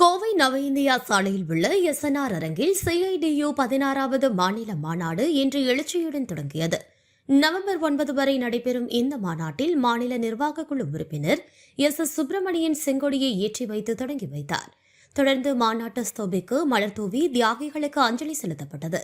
கோவை நவ இந்தியா சாலையில் உள்ள எஸ்என்ஆர் அரங்கில் சிஐடியு பதினாறாவது மாநில மாநாடு இன்று எழுச்சியுடன் தொடங்கியது. நவம்பர் ஒன்பது வரை நடைபெறும் இந்த மாநாட்டில் மாநில நிர்வாகக் குழு உறுப்பினர் எஸ் எஸ் சுப்பிரமணியன் செங்கொடியை ஏற்றி வைத்து தொடங்கி வைத்தார். தொடர்ந்து மாநாட்டு ஸ்தோபிக்கு மலர் தூவி தியாகிகளுக்கு அஞ்சலி செலுத்தப்பட்டது.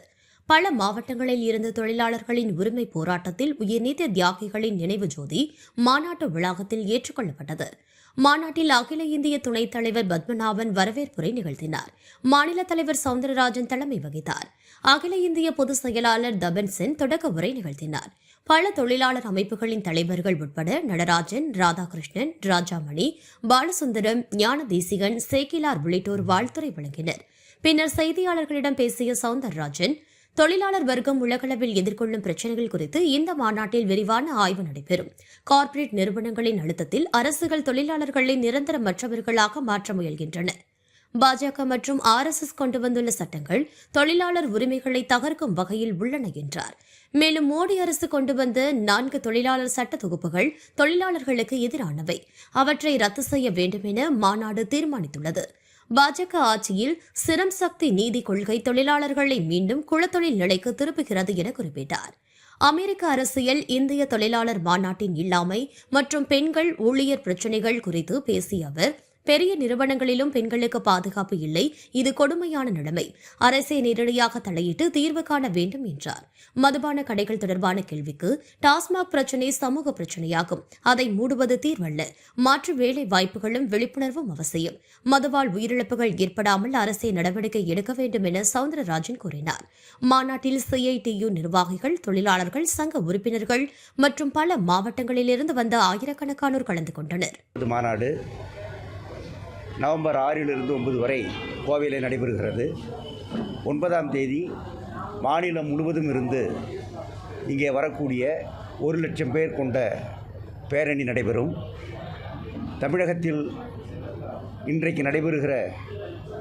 பல மாவட்டங்களில் இருந்து தொழிலாளர்களின் உரிமை போராட்டத்தில் உயிர்நீத்த தியாகிகளின் நினைவு ஜோதி மாநாட்டு வளாகத்தில் ஏற்றுக்கொள்ளப்பட்டது. மாநாட்டில் அகில இந்திய துணைத் தலைவர் பத்மநாபன் வரவேற்புரை நிகழ்த்தினார். மாநில தலைவர் சவுந்தரராஜன் தலைமை வகித்தார். அகில இந்திய பொதுச் செயலாளர் தபன் சென் தொடக்க உரை நிகழ்த்தினார். பல தொழிலாளர் அமைப்புகளின் தலைவர்கள் உட்பட நடராஜன் ராதாகிருஷ்ணன் ராஜாமணி பாலசுந்தரம் ஞான தேசிகன் சேக்கிலார் உள்ளிட்டோர் வாழ்த்துரை வழங்கினர். பின்னர் செய்தியாளர்களிடம் பேசிய சவுந்தரராஜன் தொழிலாளர் வர்க்கம் உலகளவில் எதிர்கொள்ளும் பிரச்சினைகள் குறித்து இந்த மாநாட்டில் விரிவான ஆய்வு நடைபெறும். கார்ப்பரேட் நிறுவனங்களின் அழுத்தத்தில் அரசுகள் தொழிலாளர்களை நிரந்தரமற்றவர்களாக மாற்ற முயல்கின்றன. பாஜக மற்றும் ஆர்எஸ்எஸ் கொண்டு வந்துள்ள சட்டங்கள் தொழிலாளர் உரிமைகளை தகர்க்கும் வகையில் உள்ளன என்றார். மேலும் மோடி அரசு கொண்டு வந்த நான்கு தொழிலாளர் சட்ட தொகுப்புகள் தொழிலாளர்களுக்கு எதிரானவை. அவற்றை ரத்து செய்ய வேண்டும் என மாநாடு தீர்மானித்துள்ளது. பாஜக ஆட்சியில் சிரம் சக்தி நீதி கொள்கை தொழிலாளர்களை மீண்டும் குளத்தொழில் நிலைக்கு திருப்புகிறது என குறிப்பிட்டார். அமெரிக்க அரசியல் இந்திய தொழிலாளர் மாநாட்டின் இல்லாமை மற்றும் பெண்கள் ஊழியர் பிரச்சினைகள் குறித்து பேசிய அவர் பெரிய நிறுவனங்களிலும் பெண்களுக்கு பாதுகாப்பு இல்லை. இது கொடுமையான நிலைமை. அரசே நேரடியாக தலையிட்டு தீர்வு காண வேண்டும் என்றார். மதுபான கடைகள் தொடர்பான கேள்விக்கு டாஸ்மாக் பிரச்சினை சமூக பிரச்சினையாகும். அதை மூடுவது தீர்வல்ல. மாற்று வேலை வாய்ப்புகளும் விழிப்புணர்வும் அவசியம். மதுவால் உயிரிழப்புகள் ஏற்படாமல் அரசே நடவடிக்கை எடுக்க வேண்டும் என சவுந்தரராஜன் கூறினார். மாநாட்டில் சிஐடியு நிர்வாகிகள் தொழிலாளர்கள் சங்க உறுப்பினர்கள் மற்றும் பல மாவட்டங்களிலிருந்து வந்த ஆயிரக்கணக்கானோர் கலந்து கொண்டனர். மாநாடு நவம்பர் ஆறிலிருந்து ஒன்பது வரை கோவையில் நடைபெறுகிறது. ஒன்பதாம் தேதி மாநிலம் முழுவதும் இருந்து இங்கே வரக்கூடிய ஒரு லட்சம் பேர் கொண்ட பேரணி நடைபெறும். தமிழகத்தில் இன்றைக்கு நடைபெறுகிற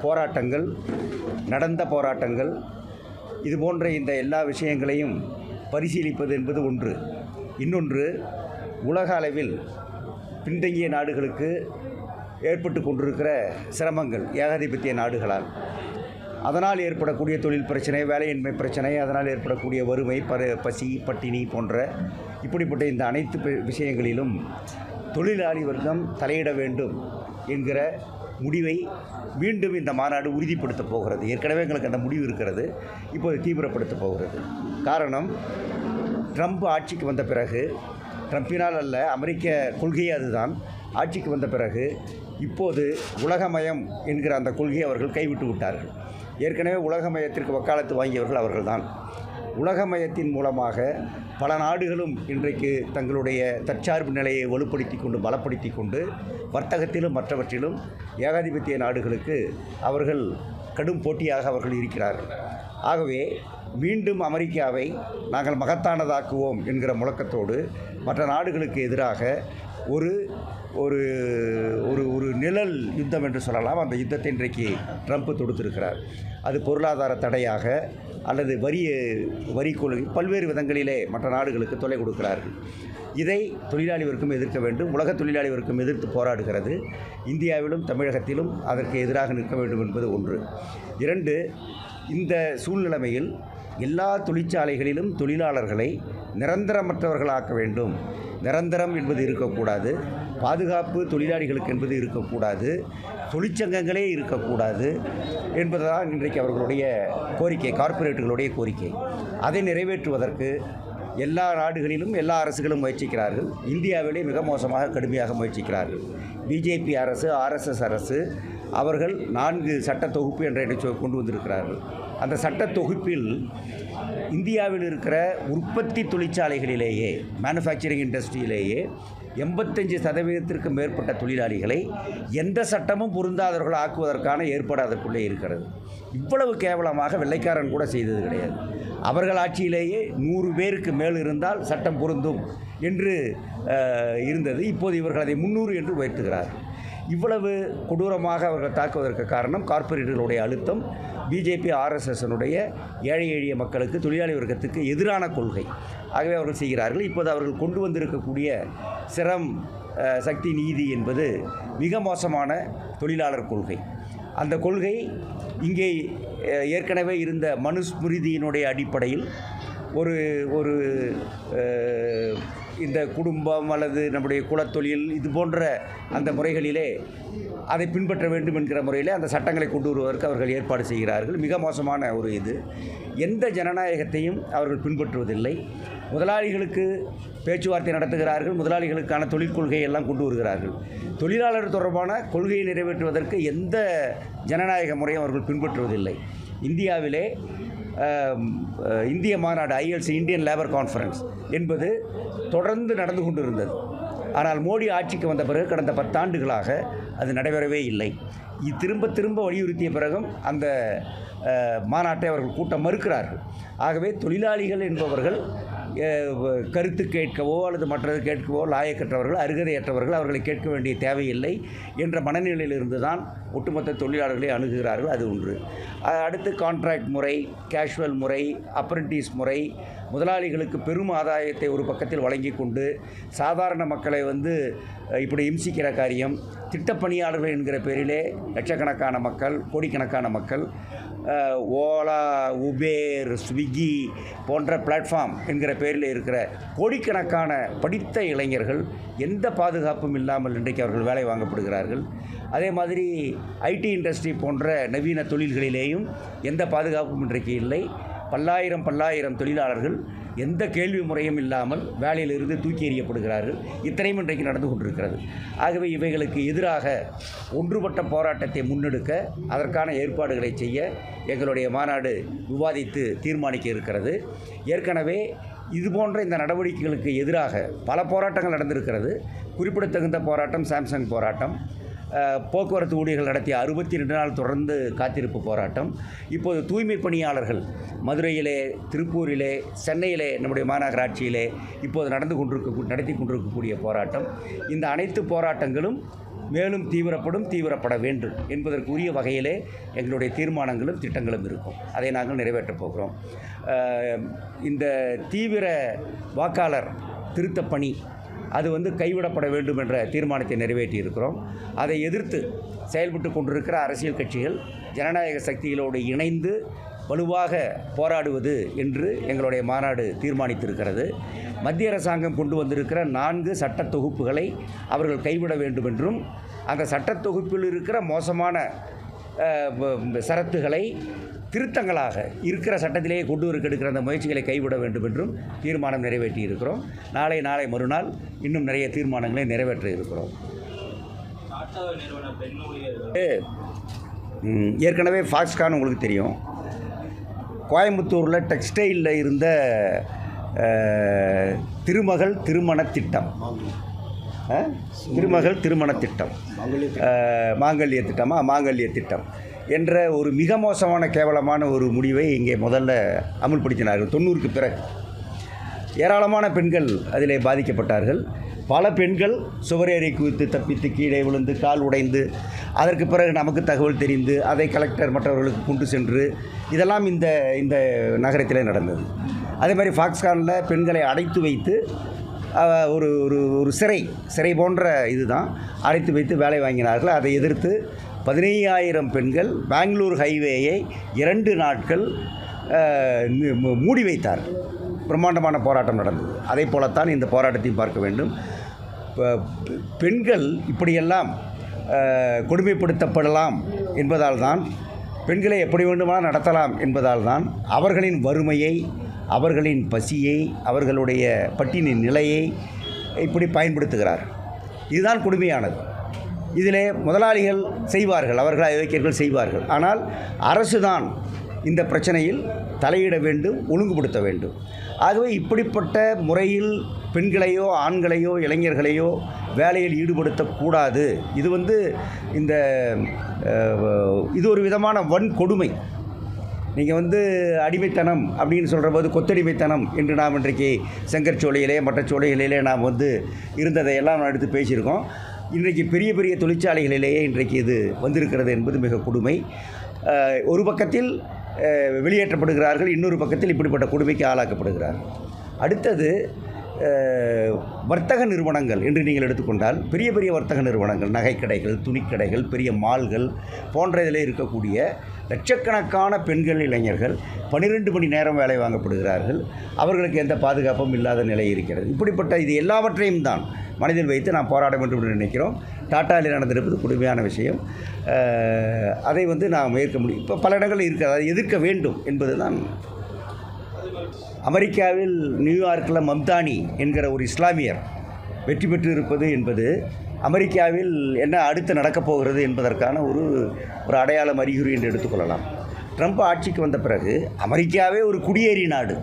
போராட்டங்கள் நடந்த போராட்டங்கள் இது போன்ற இந்த எல்லா விஷயங்களையும் பரிசீலிப்பது என்பது ஒன்று. இன்னொன்று உலக அளவில் பின்தங்கிய நாடுகளுக்கு ஏற்பட்டு கொண்டிருக்கிற சிரமங்கள் ஏகாதிபத்திய நாடுகளால். அதனால் ஏற்படக்கூடிய தொழில் பிரச்சனை வேலையின்மை பிரச்சனை அதனால் ஏற்படக்கூடிய வறுமை ப பசி பட்டினி போன்ற இப்படிப்பட்ட இந்த அனைத்து விஷயங்களிலும் தொழிலாளி வர்க்கம் தலையிட வேண்டும் என்கிற முடிவை மீண்டும் இந்த மாநாடு உறுதிப்படுத்தப் போகிறது. ஏற்கனவே எங்களுக்கு அந்த முடிவு இருக்கிறது. இப்போது தீவிரப்படுத்தப் போகிறது. காரணம் ட்ரம்ப் ஆட்சிக்கு வந்த பிறகு ட்ரம்பினால் அல்ல அமெரிக்க கொள்கையே அதுதான். ஆட்சிக்கு வந்த பிறகு இப்போது உலகமயம் என்கிற அந்த கொள்கையை அவர்கள் கைவிட்டு விட்டார்கள். ஏற்கனவே உலகமயத்திற்கு வக்காலத்து வாங்கியவர்கள் அவர்கள்தான். உலகமயத்தின் மூலமாக பல நாடுகளும் இன்றைக்கு தங்களுடைய தற்சார்பு நிலையை வலுப்படுத்தி கொண்டு பலப்படுத்தி கொண்டு வர்த்தகத்திலும் மற்றவற்றிலும் ஏகாதிபத்திய நாடுகளுக்கு அவர்கள் கடும் போட்டியாக அவர்கள் இருக்கிறார்கள். ஆகவே மீண்டும் அமெரிக்காவை நாங்கள் மகத்தானதாக்குவோம் என்கிற முழக்கத்தோடு மற்ற நாடுகளுக்கு எதிராக ஒரு ஒரு ஒரு ஒரு நிழல் யுத்தம் என்று சொல்லலாம். அந்த யுத்தத்தை இன்றைக்கு ட்ரம்ப் தொடுத்திருக்கிறார். அது பொருளாதார தடையாக அல்லது வரி வரி கொள்கை பல்வேறு விதங்களிலே மற்ற நாடுகளுக்கு தொலை கொடுக்கிறார்கள். இதை தொழிலாளி வர்க்கம் எதிர்க்க வேண்டும். உலக தொழிலாளி வர்க்கம் எதிர்த்து போராடுகிறது. இந்தியாவிலும் தமிழகத்திலும் அதற்கு எதிராக நிற்க வேண்டும் என்பது ஒன்று. இரண்டு இந்த சூழ்நிலைமையில் எல்லா தொழிற்சாலைகளிலும் தொழிலாளர்களை நிரந்தரமற்றவர்களாக்க வேண்டும். நிரந்தரம் என்பது இருக்கக்கூடாது. பாதுகாப்பு தொழிலாளிகளுக்கு என்பது இருக்கக்கூடாது. தொழிற்சங்கங்களே இருக்கக்கூடாது என்பதுதான் இன்றைக்கு அவர்களுடைய கோரிக்கை கார்ப்பரேட்டுகளுடைய கோரிக்கை. அதை நிறைவேற்றுவதற்கு எல்லா நாடுகளிலும் எல்லா அரசுகளும் முயற்சிக்கிறார்கள். இந்தியாவிலே மிக மோசமாக கடுமையாக முயற்சிக்கிறார்கள். பிஜேபி அரசு ஆர்எஸ்எஸ் அரசு அவர்கள் நான்கு சட்ட தொகுப்பு என்ற இடம் கொண்டு வந்திருக்கிறார்கள். அந்த சட்ட தொகுப்பில் இந்தியாவில் இருக்கிற உற்பத்தி தொழிற்சாலைகளிலேயே மேனுஃபேக்சரிங் இண்டஸ்ட்ரியிலேயே எண்பத்தஞ்சு சதவீதத்திற்கு மேற்பட்ட தொழிலாளிகளை எந்த சட்டமும் பொருந்தாதவர்கள் ஆக்குவதற்கான ஏற்பாடு அதற்குள்ளே இருக்கிறது. இவ்வளவு கேவலமாக வெள்ளைக்காரன் கூட செய்தது கிடையாது. அவர்கள் ஆட்சியிலேயே நூறு பேருக்கு மேல் இருந்தால் சட்டம் பொருந்தும் என்று இருந்தது. இப்போது இவர்கள் அதை முன்னூறு என்று உயர்த்துகிறார் இவ்வளவு கொடூரமாக அவர்கள் தாக்குவதற்கு காரணம் கார்ப்பரேட்டுகளுடைய அழுத்தம் பிஜேபி ஆர்எஸ்எஸ்னுடைய ஏழை எளிய மக்களுக்கு தொழிலாளி வர்க்கத்துக்கு எதிரான கொள்கை. ஆகவே அவர்கள் செய்கிறார்கள். இப்போது அவர்கள் கொண்டு வந்திருக்கக்கூடிய சிரம் சக்தி நீதி என்பது மிக மோசமான தொழிலாளர் கொள்கை. அந்த கொள்கை இங்கே ஏற்கனவே இருந்த மனுஸ்மிருதியினுடைய அடிப்படையில் ஒரு ஒரு இந்த குடும்பம் அல்லது நம்முடைய குலத்தொழில் இது போன்ற அந்த முறைகளிலே அதை பின்பற்ற வேண்டும் என்கிற முறையிலே அந்த சட்டங்களை கொண்டு வருவதற்கு அவர்கள் ஏற்பாடு செய்கிறார்கள். மிக மோசமான ஒரு இது. எந்த ஜனநாயகத்தையும் அவர்கள் பின்பற்றுவதில்லை. முதலாளிகளுக்கு பேச்சுவார்த்தை நடத்துகிறார்கள். முதலாளிகளுக்கான தொழில் கொள்கையை எல்லாம் கொண்டு வருகிறார்கள். தொழிலாளர் தொடர்பான கொள்கையை நிறைவேற்றுவதற்கு எந்த ஜனநாயக முறையும் அவர்கள் பின்பற்றுவதில்லை. இந்தியாவிலே இந்திய மாநாடு ஐஎல்சி இந்தியன் லேபர் கான்ஃபரன்ஸ் என்பது தொடர்ந்து நடந்து கொண்டிருந்தது. ஆனால் மோடி ஆட்சிக்கு வந்த பிறகு கடந்த பத்தாண்டுகளாக அது நடைபெறவே இல்லை. திரும்ப திரும்ப வலியுறுத்திய பிறகும் அந்த மாநாட்டை அவர்கள் கூட்ட மறுக்கிறார்கள். ஆகவே தொழிலாளிகள் என்பவர்கள் கருத்து கேட்கவோ அல்லது மற்றது கேட்கவோ லாயக்கற்றவர்கள் அருகதையற்றவர்கள் அவர்களை கேட்க வேண்டிய தேவையில்லை என்ற மனநிலையிலிருந்து தான் ஒட்டுமொத்த தொழிலாளர்களை அணுகுகிறார்கள். அது ஒன்று. அடுத்து கான்ட்ராக்ட் முறை கேஷுவல் முறை அப்ரண்டிஸ் முறை முதலாளிகளுக்கு பெரும் ஆதாயத்தை ஒரு பக்கத்தில் வழங்கி கொண்டு சாதாரண மக்களை வந்து இப்படி இம்சிக்கிற காரியம் திட்டப்பணியாளர்கள் என்கிற பேரிலே லட்சக்கணக்கான மக்கள் கோடிக்கணக்கான மக்கள் ஓலா உபேர் ஸ்விக்கி போன்ற பிளாட்ஃபார்ம் என்கிற பேரில் இருக்கிற கோடிக்கணக்கான படித்த இளைஞர்கள் எந்த பாதுகாப்பும் இல்லாமல் இன்றைக்கு அவர்கள் வேலை வாங்கப்படுகிறார்கள். அதே மாதிரி ஐடி இண்டஸ்ட்ரி போன்ற நவீன தொழில்களிலேயும் எந்த பாதுகாப்பும் இன்றைக்கு இல்லை. பல்லாயிரம் பல்லாயிரம் தொழிலாளர்கள் எந்த கேள்வி முறையும் இல்லாமல் வேலையிலிருந்து தூக்கி எறியப்படுகிறார்கள். இத்தனையும் இன்றைக்கு நடந்து கொண்டிருக்கிறது. ஆகவே இவைகளுக்கு எதிராக ஒன்றுபட்ட போராட்டத்தை முன்னெடுக்க அதற்கான ஏற்பாடுகளை செய்ய எங்களுடைய மாநாடு விவாதித்து தீர்மானிக்க இருக்கிறது. ஏற்கனவே இது போன்ற இந்த நடவடிக்கைகளுக்கு எதிராக பல போராட்டங்கள் நடந்திருக்கிறது. குறிப்பிடத்தகுந்த போராட்டம் சாம்சங் போராட்டம். போக்குவரத்து ஊழியர்கள் நடத்திய அறுபத்தி ரெண்டு நாள் தொடர்ந்து காத்திருப்பு போராட்டம். இப்போது தூய்மை பணியாளர்கள் மதுரையிலே திருப்பூரிலே சென்னையிலே நம்முடைய மாநகராட்சியிலே இப்போது நடந்து கொண்டிருக்க நடத்தி கொண்டிருக்கக்கூடிய போராட்டம். இந்த அனைத்து போராட்டங்களும் மேலும் தீவிரப்படும் தீவிரப்பட வேண்டும் என்பதற்குரிய வகையிலே எங்களுடைய தீர்மானங்களும் திட்டங்களும் இருக்கும். அதை நாங்கள் நிறைவேற்றப் போகிறோம். இந்த தீவிர வாக்காளர் திருத்தப் பணி அது வந்து கைவிடப்பட வேண்டும் என்ற தீர்மானத்தை நிறைவேற்றியிருக்கிறோம். அதை எதிர்த்து செயல்பட்டு கொண்டிருக்கிற அரசியல் கட்சிகள் ஜனநாயக சக்திகளோடு இணைந்து வலுவாக போராடுவது என்று எங்களுடைய மாநாடு தீர்மானித்திருக்கிறது. மத்திய அரசாங்கம் கொண்டு வந்திருக்கிற நான்கு சட்ட தொகுப்புகளை அவர்கள் கைவிட வேண்டும் என்றும் அந்த சட்ட தொகுப்பில் இருக்கிற மோசமான சரத்துகளை திருத்தங்களாக இருக்கிற சட்டத்திலேயே கொண்டு எடுக்கிற அந்த முயற்சிகளை கைவிட வேண்டும் என்றும் தீர்மானம் நிறைவேற்றி இருக்கிறோம். நாளை நாளை மறுநாள் இன்னும் நிறைய தீர்மானங்களை நிறைவேற்ற இருக்கிறோம். ஏற்கனவே ஃபாக்ஸ்கான் உங்களுக்கு தெரியும். கோயம்புத்தூரில் டெக்ஸ்டைலில் இருந்த திருமகள் திருமண திட்டம்? திருமகள் திருமண திட்டம். மாங்கல்ய திட்டமா? மாங்கல்ய திட்டம். என்ற ஒரு மிக மோசமான கேவலமான ஒரு முடிவை இங்கே முதல்ல அமுல்படுத்தினார்கள். தொண்ணூறுக்கு பிறகு. ஏராளமான பெண்கள் அதிலே பாதிக்கப்பட்டார்கள். பல பெண்கள் சுவரேறி குவித்து தப்பித்து கீழே விழுந்து கால் உடைந்து அதற்கு பிறகு நமக்கு தகவல் தெரிந்து அதை கலெக்டர் மற்றவர்களுக்கு கொண்டு சென்று இதெல்லாம் இந்த இந்த நகரத்திலே நடந்தது. அதே மாதிரி ஃபாக்ஸ்கானில் பெண்களை அடைத்து வைத்து ஒரு ஒரு ஒரு சிறை சிறை போன்ற இதுதான். அடைத்து வைத்து வேலை வாங்கினார்கள். அதை எதிர்த்து பதினையாயிரம் பெண்கள் பெங்களூர் ஹைவேயை இரண்டு நாட்கள் மூடி வைத்தார். பிரம்மாண்டமான போராட்டம் நடந்தது. அதே போலத்தான் இந்த போராட்டத்தையும் பார்க்க வேண்டும். பெண்கள் இப்படியெல்லாம் கொடுமைப்படுத்தப்படலாம் என்பதால் தான் பெண்களை எப்படி வேண்டுமானால் நடத்தலாம் என்பதால் தான் அவர்களின் வறுமையை அவர்களின் பசியை அவர்களுடைய பட்டினி நிலையை இப்படி பயன்படுத்துகிறார். இதுதான் கொடுமையானது. இதிலே முதலாளிகள் செய்வார்கள் அவர்கள் இலக்கியர்கள் செய்வார்கள். ஆனால் அரசு தான் இந்த பிரச்சனையில் தலையிட வேண்டும் ஒழுங்குபடுத்த வேண்டும். ஆகவே இப்படிப்பட்ட முறையில் பெண்களையோ ஆண்களையோ இளைஞர்களையோ வேலையில் ஈடுபடுத்தக்கூடாது. இது வந்து இந்த இது ஒரு விதமான வன்கொடுமை. நீங்கள் வந்து அடிமைத்தனம் அப்படின்னு சொல்கிற போது கொத்தடிமைத்தனம் என்று நாம் இன்றைக்கு செங்கற்சோலையிலே மற்ற சோலைகளிலே நாம் வந்து இருந்ததையெல்லாம் நான் எடுத்து பேசியிருக்கோம். இன்றைக்கு பெரிய பெரிய தொழிற்சாலைகளிலேயே இன்றைக்கு இது வந்திருக்கிறது என்பது மிக கொடுமை. ஒரு பக்கத்தில் வெளியேற்றப்படுகிறார்கள் இன்னொரு பக்கத்தில் இப்படிப்பட்ட கொடுமைக்கு ஆளாக்கப்படுகிறார்கள். அடுத்தது வர்த்தக நிறுவனங்கள் என்று நீங்கள் எடுத்துக்கொண்டால் பெரிய பெரிய வர்த்தக நிறுவனங்கள் நகைக்கடைகள் துணிக்கடைகள் பெரிய மால்கள் போன்ற இதில் இருக்கக்கூடிய லட்சக்கணக்கான பெண்கள் இளைஞர்கள் பன்னிரெண்டு மணி நேரம் வேலை வாங்கப்படுகிறார்கள். அவர்களுக்கு எந்த பாதுகாப்பும் இல்லாத நிலை இருக்கிறது. இப்படிப்பட்ட இது எல்லாவற்றையும் தான் மனதில் வைத்து நாம் போராட வேண்டும் என்று நினைக்கிறோம். டாட்டாவில் நடந்திருப்பது கொடுமையான விஷயம். அதை வந்து நாம் ஏற்க முடியும். இப்போ பல இடங்களில் இருக்குது. அதை எதிர்க்க வேண்டும் என்பது தான் அமெரிக்காவில் நியூயார்க்கில் மம்தானி என்கிற ஒரு இஸ்லாமியர் வெற்றி பெற்று இருப்பது என்பது அமெரிக்காவில் என்ன அடுத்து நடக்கப் போகிறது என்பதற்கான ஒரு ஒரு அடையாளம் அறிகுறி என்று எடுத்துக்கொள்ளலாம் ட்ரம்ப் ஆட்சிக்கு வந்த பிறகு அமெரிக்காவே ஒரு குடியேறி நாடு.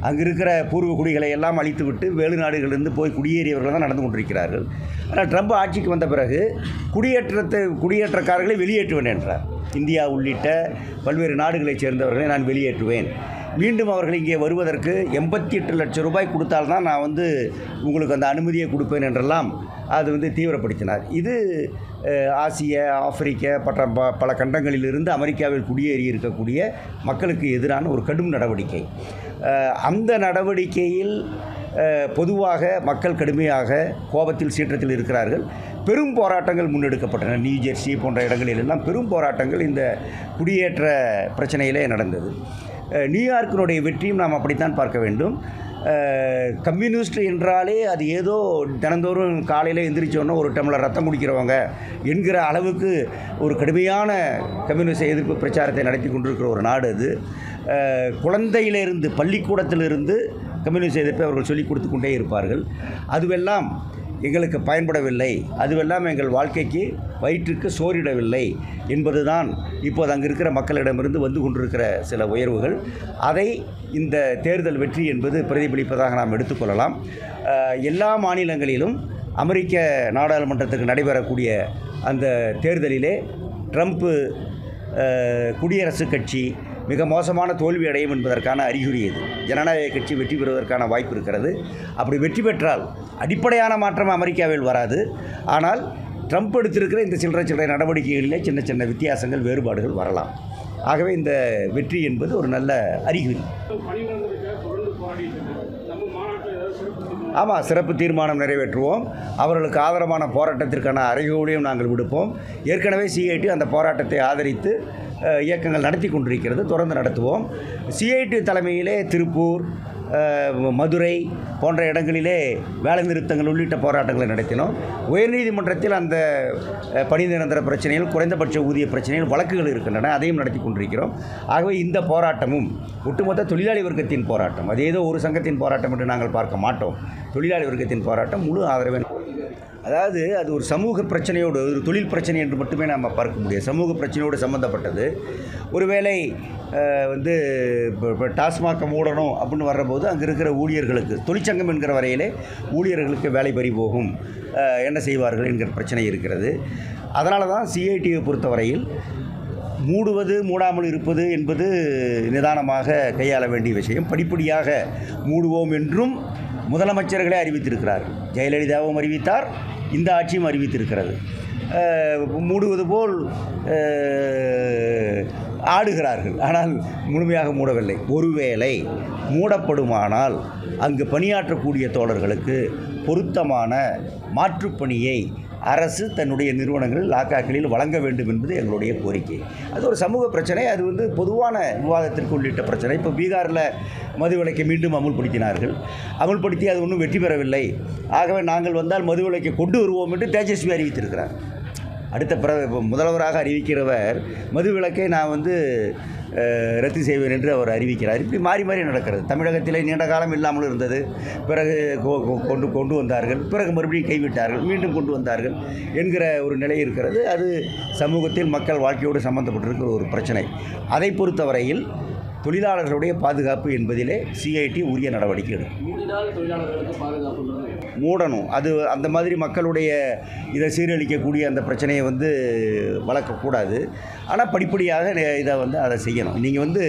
அங்கே இருக்கிற பூர்வ குடிகளை எல்லாம் அழித்துவிட்டு வெளிநாடுகளிலிருந்து போய் குடியேறியவர்கள் தான் நடந்து கொண்டிருக்கிறார்கள். ஆனால் ட்ரம்ப் ஆட்சிக்கு வந்த பிறகு குடியேற்றத்தை குடியேற்றக்காரர்களை வெளியேற்றுவேன் என்றார். இந்தியா உள்ளிட்ட பல்வேறு நாடுகளைச் சேர்ந்தவர்களை நான் வெளியேற்றுவேன். மீண்டும் அவர்கள் இங்கே வருவதற்கு எண்பத்தி எட்டு லட்சம் ரூபாய் கொடுத்தால்தான் நான் வந்து உங்களுக்கு அந்த அனுமதியை கொடுப்பேன் என்றெல்லாம் அது வந்து தீவிரப்படுத்தினார். இது ஆசிய ஆப்பிரிக்க பற்ற ப- பல கண்டங்களிலிருந்து அமெரிக்காவில் குடியேறி இருக்கக்கூடிய மக்களுக்கு எதிரான ஒரு கடும் நடவடிக்கை. அந்த நடவடிக்கையில் பொதுவாக மக்கள் கடுமையாக கோபத்தில் சீற்றத்தில் இருக்கிறார்கள். பெரும் போராட்டங்கள் முன்னெடுக்கப்பட்டன. நியூ ஜெர்சி போன்ற இடங்களிலெல்லாம் பெரும் போராட்டங்கள் இந்த குடியேற்ற பிரச்சனையிலே நடந்தது. நியூயார்க்கினுடைய வெற்றியும் நாம் அப்படித்தான் பார்க்க வேண்டும். கம்யூனிஸ்ட் என்றாலே அது ஏதோ தினந்தோறும் காலையில் எந்திரிச்சோன்னா ஒரு டம்ளர் ரத்தம் குடிக்கிறவங்க என்கிற அளவுக்கு ஒரு கடுமையான கம்யூனிஸ்ட் எதிர்ப்பு பிரச்சாரத்தை நடத்தி கொண்டிருக்கிற ஒரு நாடு அது. குழந்தையிலிருந்து பள்ளிக்கூடத்திலிருந்து கம்யூனிஸ்ட் எதிர்ப்பை அவர்கள் சொல்லிக் கொடுத்து கொண்டே இருப்பார்கள். அதுவெல்லாம் எங்களுக்கு பயன்படவில்லை. அதுவெல்லாம் எங்கள் வாழ்க்கைக்கு வயிற்றுக்கு சோறிடவில்லை என்பதுதான் இப்போது அங்கே இருக்கிற மக்களிடமிருந்து வந்து கொண்டிருக்கிற சில உயர்வுகள். அதை இந்த தேர்தல் வெற்றி என்பது பிரதிபலிப்பதாக நாம் எடுத்துக்கொள்ளலாம் எல்லா மாநிலங்களிலும் அமெரிக்க நாடாளுமன்றத்துக்கு நடைபெறக்கூடிய அந்த தேர்தலிலே ட்ரம்ப்பு குடியரசுக் கட்சி மிக மோசமான தோல்வி அடையும் என்பதற்கான அறிகுறி இது. ஜனநாயக கட்சி வெற்றி பெறுவதற்கான வாய்ப்பு இருக்கிறது. அப்படி வெற்றி பெற்றால் அடிப்படையான மாற்றம் அமெரிக்காவில் வராது. ஆனால் ட்ரம்ப் எடுத்திருக்கிற இந்த சில்லறை சில்லறை நடவடிக்கைகளிலே சின்ன சின்ன வித்தியாசங்கள் வேறுபாடுகள் வரலாம். ஆகவே இந்த வெற்றி என்பது ஒரு நல்ல அறிகுறி. ஆமாம் சிறப்பு தீர்மானம் நிறைவேற்றுவோம். அவர்களுக்கு ஆதரவான போராட்டத்திற்கான அறைகூலையும் நாங்கள் விடுப்போம். ஏற்கனவே சிஐடி அந்த போராட்டத்தை ஆதரித்து இயக்கங்கள் நடத்தி கொண்டிருக்கிறது. தொடர்ந்து நடத்துவோம். சிஐடி தலைமையிலே திருப்பூர் மதுரை போன்ற இடங்களிலே வேலை நிறுத்தங்கள் உள்ளிட்ட போராட்டங்களை நடத்தினோம். உயர்நீதிமன்றத்தில் அந்த பணி நிரந்தர பிரச்சனையில் குறைந்தபட்ச ஊதிய பிரச்சனையில் வழக்குகள் இருக்கின்றன. அதையும் நடத்தி கொண்டிருக்கிறோம். ஆகவே இந்த போராட்டமும் ஒட்டுமொத்த தொழிலாளி வர்க்கத்தின் போராட்டம். அது ஏதோ ஒரு சங்கத்தின் போராட்டம் என்று நாங்கள் பார்க்க மாட்டோம். தொழிலாளி வர்க்கத்தின் போராட்டம் முழு ஆதரவை அதாவது அது ஒரு சமூக பிரச்சனையோடு ஒரு தொழில் பிரச்சனை என்று மட்டுமே நாம் பார்க்க முடியாது. சமூக பிரச்சனையோடு சம்மந்தப்பட்டது ஒருவேளை வந்து இப்போ இப்போ மூடணும் அப்படின்னு வர்றபோது அங்கே இருக்கிற ஊழியர்களுக்கு தொழிற்சங்கம் என்கிற வரையிலே ஊழியர்களுக்கு வேலை பறி போகும். என்ன செய்வார்கள் என்கிற பிரச்சனை இருக்கிறது. அதனால தான் சிஐடியை பொறுத்தவரையில் மூடுவது மூடாமல் இருப்பது என்பது நிதானமாக கையாள வேண்டிய விஷயம். படிப்படியாக மூடுவோம் என்றும் முதலமைச்சர்களே அறிவித்திருக்கிறார் ஜெயலலிதாவும் அறிவித்தார். இந்த ஆட்சியும் அறிவித்திருக்கிறது. மூடுவது போல் ஆடுகிறார்கள். ஆனால் முழுமையாக மூடவில்லை. ஒருவேளை மூடப்படுமானால் அங்கு பணியாற்றக்கூடிய தோழர்களுக்கு பொருத்தமான மாற்றுப்பணியை அரசு தன்னுடைய நிறுவனங்கள் லாக்காக்களில் வழங்க வேண்டும் என்பது எங்களுடைய கோரிக்கை. அது ஒரு சமூக பிரச்சனை அது வந்து பொதுவான விவாதத்திற்கு உள்ளிட்ட பிரச்சனை. இப்போ பீகாரில் மதுவிலக்கை மீண்டும் அமுல்படுத்தினார்கள். அமுல்படுத்தி அது ஒன்றும் வெற்றி பெறவில்லை. ஆகவே நாங்கள் வந்தால் மதுவிலக்கை கொண்டு வருவோம் என்று தேஜஸ்வி அறிவித்திருக்கிறார். அடுத்த பிற முதல்வராக அறிவிக்கிறவர் மதுவிலக்கை நான் வந்து ரத்து செய்வேன் என்று அவர் அறிவிக்கிறார். இப்படி மாறி மாறி நடக்கிறது. தமிழகத்திலே நீண்ட காலம் இல்லாமல் இருந்தது. பிறகு கொ- கொண்டு கொண்டு வந்தார்கள். பிறகு மறுபடியும் கைவிட்டார்கள். மீண்டும் கொண்டு வந்தார்கள் என்கிற ஒரு நிலை இருக்கிறது. அது சமூகத்தில் மக்கள் வாழ்க்கையோடு சம்பந்தப்பட்டிருக்கிற ஒரு பிரச்சனை. அதை பொறுத்தவரையில் தொழிலாளர்களுடைய பாதுகாப்பு என்பதிலே சிஐடி உரிய நடவடிக்கை எடுக்கும். மூடணும். அது அந்த மாதிரி மக்களுடைய இதை சீரழிக்கக்கூடிய அந்த பிரச்சனையை வந்து வளர்க்கக்கூடாது. ஆனால் படிப்படியாக இதை வந்து அதை செய்யணும். நீங்கள் வந்து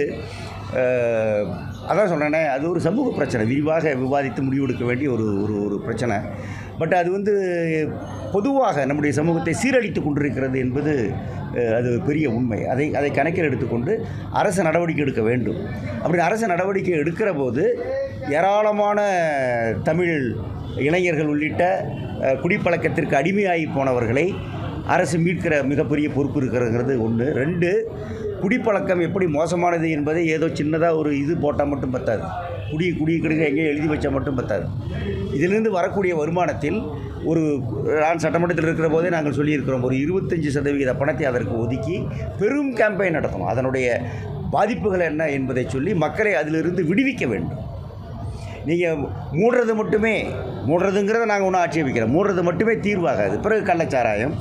அதான் சொல்கிறேனே அது ஒரு சமூக பிரச்சனை. விரிவாக விவாதித்து முடிவெடுக்க வேண்டிய ஒரு ஒரு ஒரு பிரச்சனை. பட் அது வந்து பொதுவாக நம்முடைய சமூகத்தை சீரழித்து கொண்டிருக்கிறது என்பது அது ஒரு பெரிய உண்மை. அதை அதை கணக்கில் எடுத்துக்கொண்டு அரசு நடவடிக்கை எடுக்க வேண்டும். அப்படி அரசு நடவடிக்கை எடுக்கிற போது ஏராளமான தமிழ் இளைஞர்கள் உள்ளிட்ட குடிப்பழக்கத்திற்கு அடிமையாகி போனவர்களை அரசு மீட்கிற மிகப்பெரிய பொறுப்பு இருக்கிறங்கிறது ஒன்று ரெண்டு குடிப்பழக்கம் எப்படி மோசமானது என்பதை ஏதோ சின்னதாக ஒரு இது போட்டால் மட்டும் பத்தாது. குடி குடி கிடைக்க எங்கேயோ எழுதி வச்சால் மட்டும் பத்தாது. இதிலிருந்து வரக்கூடிய வருமானத்தில் ஒரு நான் சட்டமன்றத்தில் இருக்கிற போதே நாங்கள் சொல்லியிருக்கிறோம் ஒரு இருபத்தஞ்சி சதவிகித பணத்தை அதற்கு ஒதுக்கி பெரும் கேம்பெயின் நடத்தணும். அதனுடைய பாதிப்புகள் என்ன என்பதை சொல்லி மக்களை அதிலிருந்து விடுவிக்க வேண்டும். நீங்கள் மூடுறது மட்டுமே மூடுறதுங்கிறத நாங்கள் ஒன்றும் ஆட்சேபிக்கிறோம். மூடுறது மட்டுமே தீர்வாகாது. பிறகு கள்ளச்சாராயம்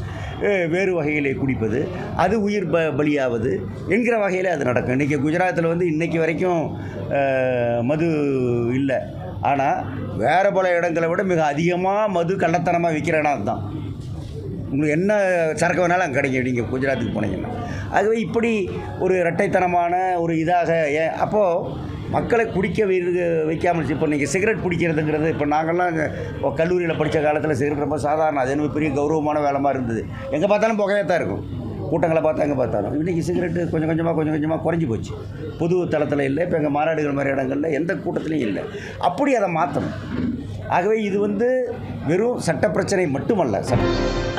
வேறு வகையிலே குடிப்பது அது உயிர் ப பலியாவது என்கிற வகையில் அது நடக்கும். இன்றைக்கி குஜராத்தில் வந்து இன்றைக்கி வரைக்கும் மது இல்லை. ஆனால் வேறு பல இடங்களை விட மிக அதிகமாக மது கள்ளத்தனமாக விற்கிற இடம் அதுதான் உங்களுக்கு என்ன சரக்கு வேணாலும் அங்கே கிடைக்கும். நீங்கள் குஜராத்துக்கு போனீங்கன்னா. ஆகவே இப்படி ஒரு இரட்டைத்தனமான ஒரு இதாக ஏன் அப்போது மக்களை குடிக்க வைக்காமல் இப்போ நீங்கள் சிகரெட் பிடிக்கிறதுங்கிறது இப்போ நாங்கள்லாம் கல்லூரியில் படித்த காலத்தில் சிகரெட் ரொம்ப சாதாரணம் அது எனக்கு பெரிய கௌரவமான வேலைமாக இருந்தது. எங்கே பார்த்தாலும் புகையாக தான் இருக்கும். கூட்டங்களை பார்த்தா எங்கே பார்த்தாலும். இன்றைக்கி சிகரெட்டு கொஞ்சம் கொஞ்சமாக கொஞ்சம் கொஞ்சமாக குறைஞ்சி போச்சு. பொது தளத்தில் இல்லை இப்போ எங்கள் மாநாடுகள் மாதிரி இடங்களில் எந்த கூட்டத்துலையும் இல்லை. அப்படி அதை மாற்றணும் ஆகவே இது வந்து வெறும் சட்ட பிரச்சனை மட்டுமல்ல. சட்ட